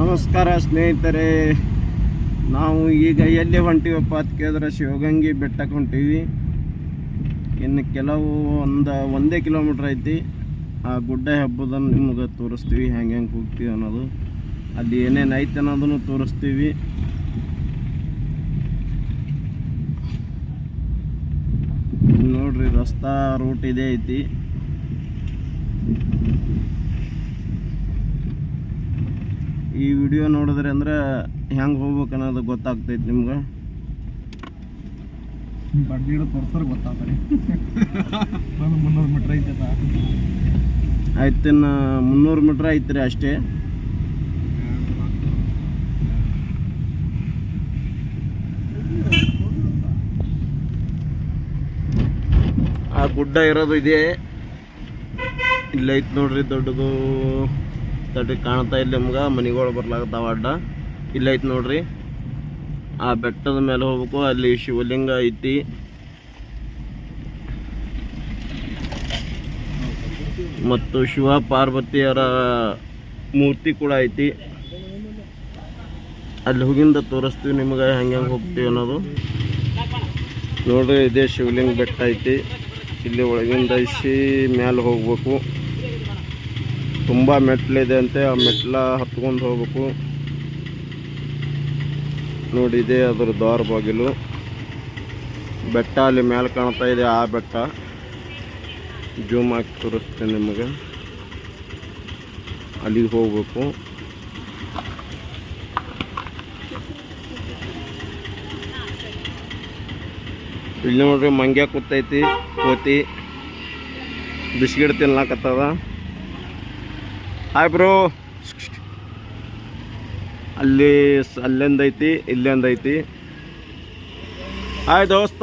ನಮಸ್ಕಾರ ಸ್ನೇಹಿತರೆ, ನಾವು ಈಗ ಎಲ್ಲಿ ಹೊಂಟಿವಪ್ಪ ಅಂತ ಕೇಳಿದ್ರೆ ಶಿವಗಂಗೆ ಬೆಟ್ಟಕ್ಕೆ ಹೊಂಟೀವಿ. ಇನ್ನು ಕೆಲವು ಒಂದು, ಒಂದೇ ಕಿಲೋಮೀಟ್ರ್ ಐತಿ. ಆ ಗುಡ್ಡ ಹಬ್ಬದನ್ನು ನಿಮ್ಗೆ ತೋರಿಸ್ತೀವಿ, ಹೆಂಗೆ ಹೆಂಗೆ ಹೋಗ್ತೀವಿ ಅನ್ನೋದು. ಅಲ್ಲಿ ಏನೇನು ಐತೆ ಅನ್ನೋದನ್ನು ತೋರಿಸ್ತೀವಿ. ನೋಡ್ರಿ ರಸ್ತಾ ರೂಟ್ ಇದೇ ಐತಿ. ಈ ವಿಡಿಯೋ ನೋಡಿದ್ರೆ ಅಂದ್ರೆ ಹೆಂಗ್ ಹೋಗ್ಬೇಕು ಅನ್ನೋದು ಗೊತ್ತಾಗ್ತೈತಿ ನಿಮ್ಗೆ. ಬಡ್ಡಿ ತೋರ್ಸೋರ್ ಗೊತ್ತಾಗ್ತಾರೆ ಮುನ್ನೂರು ಮೀಟರ್ ಐತದ ಆಯ್ತು ಇನ್ನು ಮುನ್ನೂರು ಮೀಟ್ರ್ ಐತ್ರಿ ಅಷ್ಟೇ. ಗುಡ್ಡ ಇರೋದು ಇದೆ. ಇಲ್ಲೈತ್ ನೋಡ್ರಿ ದೊಡ್ಡದು. ದೊಡ್ಡ ಕಾಣ್ತಾ ಇಲ್ಲ ನಿಮ್ಗೆ. ಮನೆಗಳು ಬರ್ಲಾಗತ್ತಾವ ಅಡ್ಡ. ಇಲ್ಲೈತ್ ನೋಡ್ರಿ. ಆ ಬೆಟ್ಟದ ಮೇಲೆ ಹೋಗ್ಬೇಕು. ಅಲ್ಲಿ ಶಿವಲಿಂಗ ಐತಿ. ಮತ್ತು ಶಿವ ಪಾರ್ವತಿಯರ ಮೂರ್ತಿ ಕೂಡ ಐತಿ. ಅಲ್ಲಿ ಹೋಗಿಂದ ತೋರಿಸ್ತೀವಿ ನಿಮ್ಗೆ ಹೆಂಗೆ ಹೆಂಗೆ ಹೋಗ್ತೀವಿ ಅನ್ನೋದು. ನೋಡ್ರಿ, ಇದೇ ಶಿವಲಿಂಗ ಬೆಟ್ಟ ಐತಿ. ಇಲ್ಲಿ ಒಳಗಿಂದ ಐಸಿ ಮ್ಯಾಲೆ ಹೋಗ್ಬೇಕು. ತುಂಬ ಮೆಟ್ಲಿದೆ ಅಂತೆ, ಆ ಮೆಟ್ಲ ಹತ್ಕೊಂಡು ಹೋಗ್ಬೇಕು. ನೋಡಿ, ಇದೆ ಅದ್ರ ದ್ವಾರ ಬಾಗಿಲು. ಬೆಟ್ಟ ಅಲ್ಲಿ ಮ್ಯಾಲೆ ಕಾಣ್ತಾ ಇದೆ, ಆ ಬೆಟ್ಟ. ಜೂಮ್ ಹಾಕಿ ತೋರಿಸ್ತೇನೆ ನಿಮಗೆ. ಅಲ್ಲಿಗೆ ಹೋಗ್ಬೇಕು. ಇಲ್ಲಿ ನೋಡ್ರಿ ಮಂಗ್ಯ ಕೂತೈತಿ, ಕೋತಿ ಬಿಸ್ಕಿಟ್ ತಿನ್ಲಾಕತ್ತದ ಹಾಯ್ ಬ್ರೋ ಅಲ್ಲಿ ಸ್- ಅಲ್ಲಿಂದ ಐತಿ ಇಲ್ಲಿಂದ ಐತಿ ಹಾಯ್ ದೋಸ್ತ.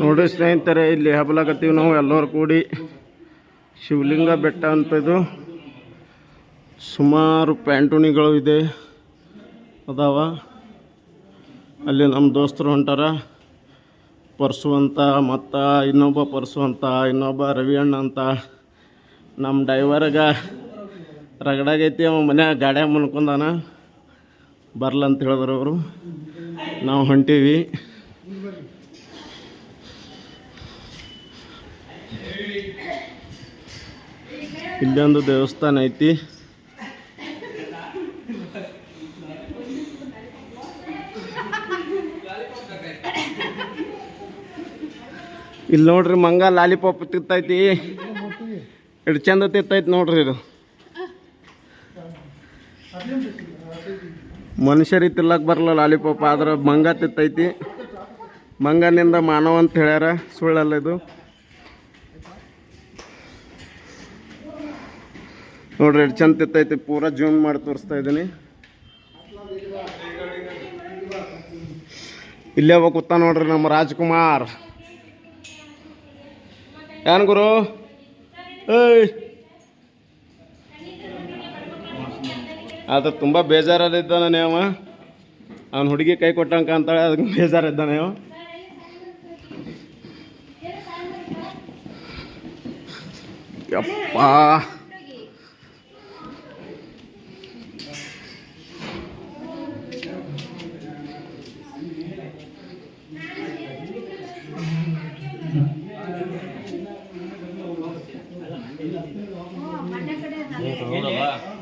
ನೋಡ್ರಿ ಸ್ನೇಹಿತರೆ, ಇಲ್ಲಿ ಹಬ್ಬಲಾಗತ್ತೀವಿ ನಾವು ಎಲ್ಲರೂ ಕೂಡಿ ಶಿವಲಿಂಗ ಬೆಟ್ಟ ಅಂತ ಇದು ಸುಮಾರು ಪ್ಯಾಂಟುಣಿಗಳು ಇದೆ, ಅದಾವ. ಅಲ್ಲಿ ನಮ್ಮ ದೋಸ್ತರು ಹೊಂಟಾರ. ಪರ್ಸು ಅಂತ ಮತ್ತು, ಇನ್ನೊಬ್ಬ ಪರ್ಸು ಅಂತ ಇನ್ನೊಬ್ಬ ರವಿ ಅಣ್ಣ ಅಂತ. ನಮ್ಮ ಡ್ರೈವರ್ಗ ರಗಡಾಗೈತಿ, ಅವ ಮನ್ಯಾಗ ಗಾಡ್ಯಾಗ ಮುನ್ಕೊಂಡಾನ ಬರ್ಲಂತ ಹೇಳಿದ್ರು ಅವರು. ನಾವು ಹೊಂಟೀವಿ. ಇಲ್ಲೊಂದು ದೇವಸ್ಥಾನ ಐತಿ. ಇಲ್ಲಿ ನೋಡ್ರಿ ಮಂಗ ಲಾಲಿಪಾಪ್ ತಿತ್ತೈತಿ ಎಡ್ ಚಂದ ತಿತ್ತೈತಿ ನೋಡ್ರಿ ಇದು. ಮನುಷ್ಯರಿ ತಿಲ್ಲಕ್ ಬರಲ್ಲ ಲಾಲಿಪಾಪ್, ಆದ್ರೆ ಮಂಗ ತಿತ್ತೈತಿ ಮಂಗನಿಂದ ಮಾನವ ಅಂತ ಹೇಳ್ಯಾರ, ಸುಳ್ಳಲ್ಲ ಇದು. ನೋಡ್ರಿ, ಎಷ್ಟು ಚಂದ ತಿತ್ತೈತಿ, ಪೂರಾ ಜೂಮ್ ಮಾಡಿ ತೋರಿಸ್ತಾ ಇದ್ದೀನಿ. ಇಲ್ಲೇ ಒಬ್ಬ ಕೂತ ನೋಡ್ರಿ ನಮ್ಮ ರಾಜ್ಕುಮಾರ್. ಏನ್ ಗುರು? ಏಯ್! ಆತ ತುಂಬ ಬೇಜಾರಲ್ಲಿದ್ದಾನೆ ಅವ. ಅವ್ನ ಹುಡುಗಿ ಕೈ ಕೊಟ್ಟಂಕ ಅಂತಾಳೆ ಅದಕ್ಕೆ ಬೇಜಾರಿದ್ದಾನೆ ಅವ. ಯಪ್ಪಾ!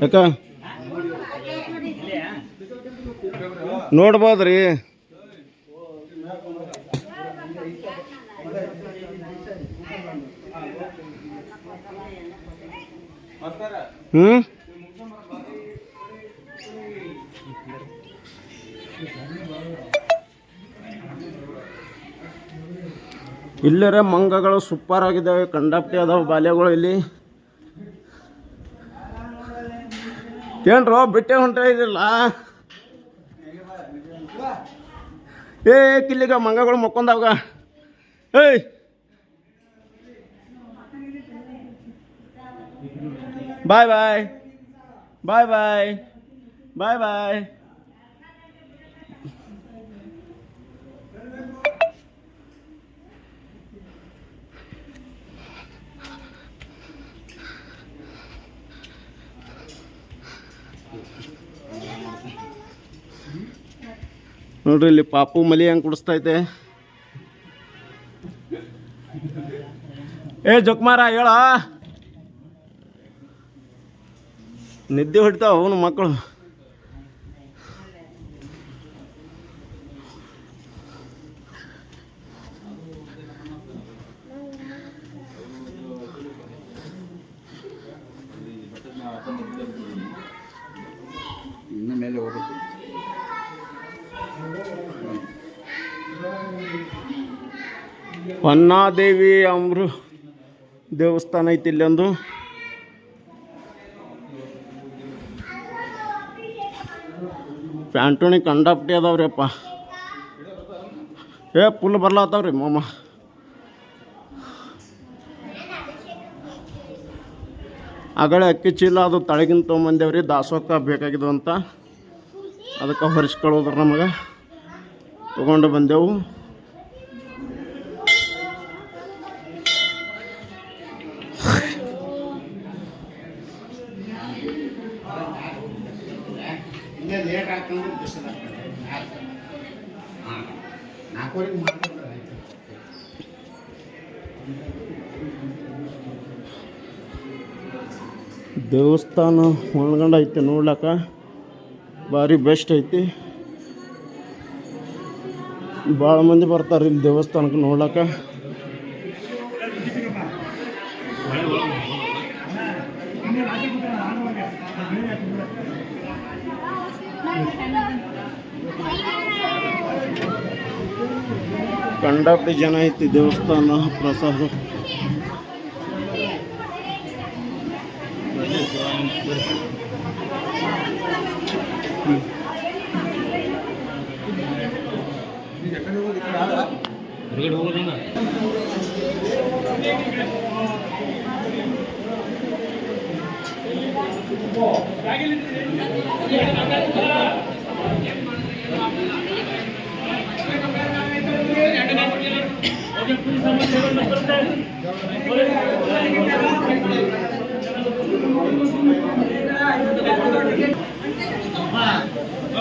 ಯಾಕ? ನೋಡ್ಬೋದ್ರಿ. ಹ್ಮ್? ಇಲ್ಲರ ಮಂಗಗಳು ಸೂಪರ್ ಆಗಿದ್ದಾವೆ. ಕಂಡಪ್ಟಿ ಅದಾವ ಬಾಲ್ಯಗಳು ಇಲ್ಲಿ. ಏನ್ರೋ ಬಿಟ್ಟೆ ಹೊಂಟ ಇದಿಲ್ಲ ಏ ಕಿಲ್ಲಿಗ ಮಂಗಗಳು ಮಕ್ಕೊಂಡಾವಾಗ ಏಯ್ ಬಾಯ್ ಬಾಯ್ ಬಾಯ್ ಬಾಯ್ ಬಾಯ್ ಬಾಯ್ ನೋಡ್ರಿ ಇಲ್ಲಿ ಪಾಪು ಮಲಿ ಹೆಂಗ್ ಕುಡಿಸ್ತೈತೆ. ಏ ಜೊಕ್ಮಾರ ಹೇಳ. ನಿದ್ದೆ ಹೊಡಿತಾವ ಅವನು ಮಕ್ಕಳು ಇನ್ನು ಮೇಲೆ ಹೋಗ್ಬೇಕು ಹೊನ್ನಾದೇವಿ ಅಮೃ ದೇವಸ್ಥಾನ ಐತಿ ಇಲ್ಲೊಂದು. ಪ್ಯಾಂಟುಣಿ ಕಂಡಾಪಟ್ಟಿ ಅದಾವ್ರಿ ಅಪ್ಪ. ಏ ಫುಲ್ ಬರ್ಲಾತಾವ್ರಿ ಮೊಮ್ಮ ಆಗಳೆ ಅಕ್ಕಿ ಚೀಲ ಅದು ತಳಗಿನ ತೊಗೊಂಬಂದೇವ್ರಿ, ದಾಸೋಕ ಬೇಕಾಗಿದ್ದು ಅಂತ. ಅದಕ್ಕೆ ಹೊರಿಸ್ಕೊಳ್ಳೋದ್ರ ನಮಗೆ. ತೊಗೊಂಡು ಬಂದೆವು. ದೇವಸ್ಥಾನ ಒಳಗಂಡ ಐತಿ ನೋಡ್ಲಕ್ಕ. ಭಾರಿ ಬೆಸ್ಟ್ ಐತಿ. ಭಾಳ ಮಂದಿ ಬರ್ತಾರೆ ಇಲ್ಲಿ ದೇವಸ್ಥಾನಕ್ಕೆ ನೋಡ್ಲಕ್ಕ. ಕಂಡಾಪಟ್ಟಿ ಜನ ಐತಿ ದೇವಸ್ಥಾನ ಪ್ರಸಾದ. ಹೊರಗಡೆ ಹೋಗೋದಿಲ್ಲ ಸಮಸ್ಯೆಗಳು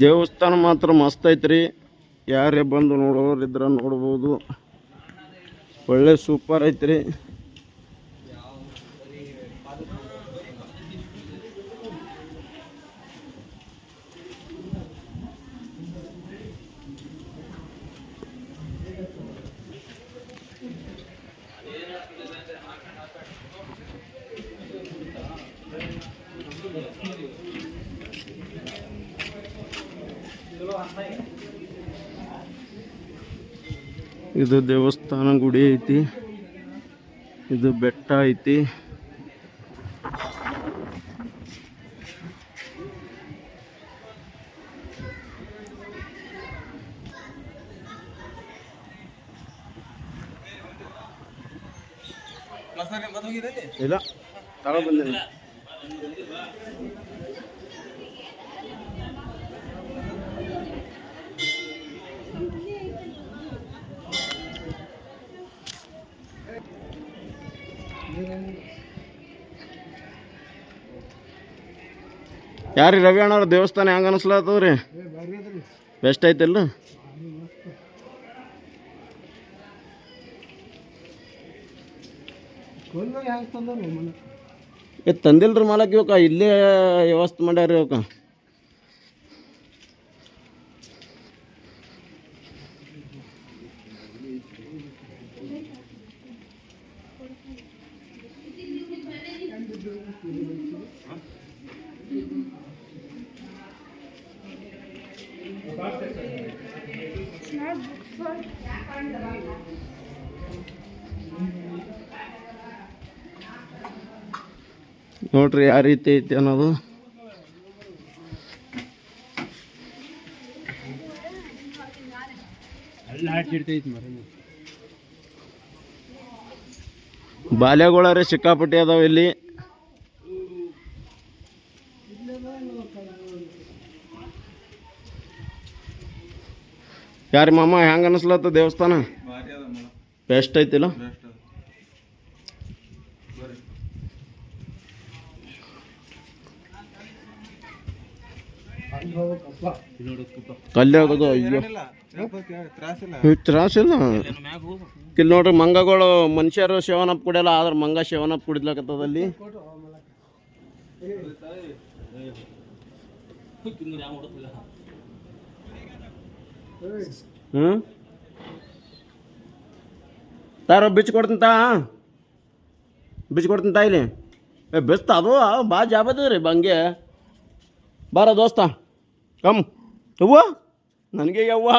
ದೇವಸ್ಥಾನ ಮಾತ್ರ ಮಸ್ತ್ ಐತ್ರಿ. ಯಾರೇ ಬಂದು ನೋಡೋರು ಇದ್ರೆ ನೋಡ್ಬೋದು. ಒಳ್ಳೆ ಸೂಪರ್ ಐತ್ರಿ. ಇದು ದೇವಸ್ಥಾನ ಗುಡಿ ಐತಿ. ಇದು ಬೆಟ್ಟ ಐತಿ. ಇಲ್ಲ. ತಗೊಬಂದಿಲ್ಲ ಯಾರಿ ರವಿ ಅಣ್ಣವ್ರ ದೇವಸ್ಥಾನ ಹೆಂಗ ರೀ ಬೆಸ್ಟ್ ಐತಿಲ್ಲ? ಏ, ತಂದಿಲ್ರಿ ಮಾಲಕ್ ಇವಕ್ಕ ಇಲ್ಲೇ ವ್ಯವಸ್ಥೆ ಮಾಡ್ಯಾರ ಇವಕ್ಕ ನೋಡ್ರಿ ಯಾವ ರೀತಿ ಐತಿ ಅನ್ನೋದು. ಬಾಲ್ಯಗಳರೆ ಸಿಕ್ಕಾಪಟ್ಟೆ ಅದಾವ ಇಲ್ಲಿ. ಯಾರಿ ಮಾಮ ಹೆಂಗ ಅನಿಸ್ಲತ್ತ ದೇವಸ್ಥಾನ ಬೆಸ್ಟ್ ಐತಿಲ್ಲ ಅಯ್ಯೋ ತ್ರಾಸಿಲ್ಲ ಇಲ್ಲಿ ನೋಡ್ರಿ ಮಂಗಗಳು ಮನುಷ್ಯರು ಶಿವನಪ್ಪ ಕುಡಿಯಲ್ಲ ಆದ್ರೆ ಮಂಗ ಶಿವನಪ್ಪ ಕುಡಿದ್ಲಕತ್ತದ ಅಲ್ಲಿ ಹ್ಞೂ ತಾರ ಬಿಚ್ಚಿ ಕೊಡ್ತೀನಿ ತಾ ಬಿಚ್ಚಿ ಕೊಡ್ತೀನಿ ತಾ ಇಲ್ಲಿ ಏ ಬೆಸ್ತ ಅದು ಭಾಳ ಜಾಬದ ರೀ ಬಂಗೆ ಬಾರ ದೋಸ್ತ ಕಮ್ ಯವ್ವ ನನಗೆ ಯವ್ವ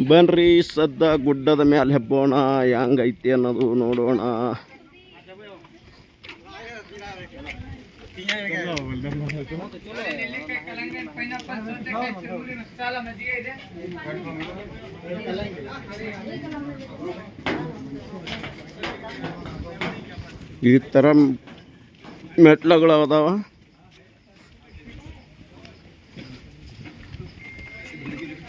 ಬನ್ರಿ ಸದ್ದ ಗುಡ್ಡದ ಮೇಲೆ ಹೆಬ್ಬೋಣ ಹೆಂಗೈತಿ ಅನ್ನೋದು ನೋಡೋಣ. ಈ ತರ ಮೆಟ್ಲುಗಳು ಅದಾವ.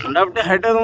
ಕಂಡಾಪಟ್ಟೆ ಹೈಟ್ ಅದ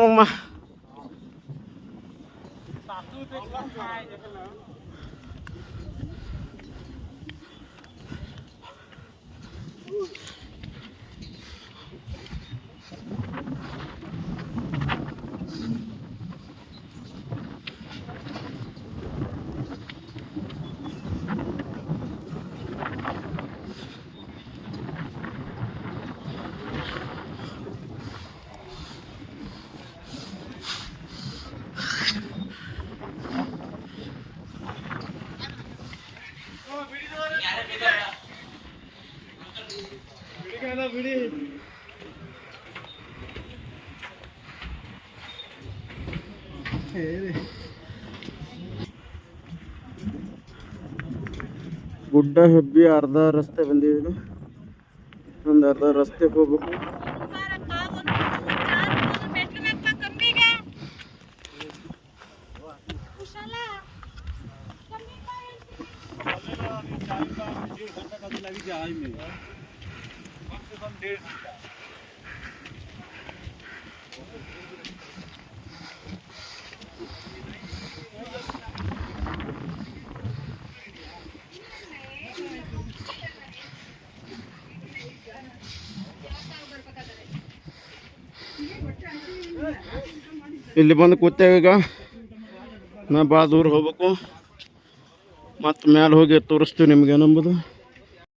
ಮಮ್ಮ ಗುಡ್ಡ ಹೆಬ್ಬಿ ಅರ್ಧ ರಸ್ತೆ ಬಂದಿದ್ದೀನಿ ಒಂದು ಅರ್ಧ ರಸ್ತೆ ಹೋಗ್ಬೇಕು. ಇಲ್ಲಿ ಬಂದು ಕೂತೇವೆ ಈಗ. ನಾ ಭಾಳ ದೂರ ಹೋಗ್ಬೇಕು. ಮತ್ತು ಮ್ಯಾಲೆ ಹೋಗಿ ತೋರಿಸ್ತೀವಿ ನಿಮ್ಗೆ ಏನಂಬುದು.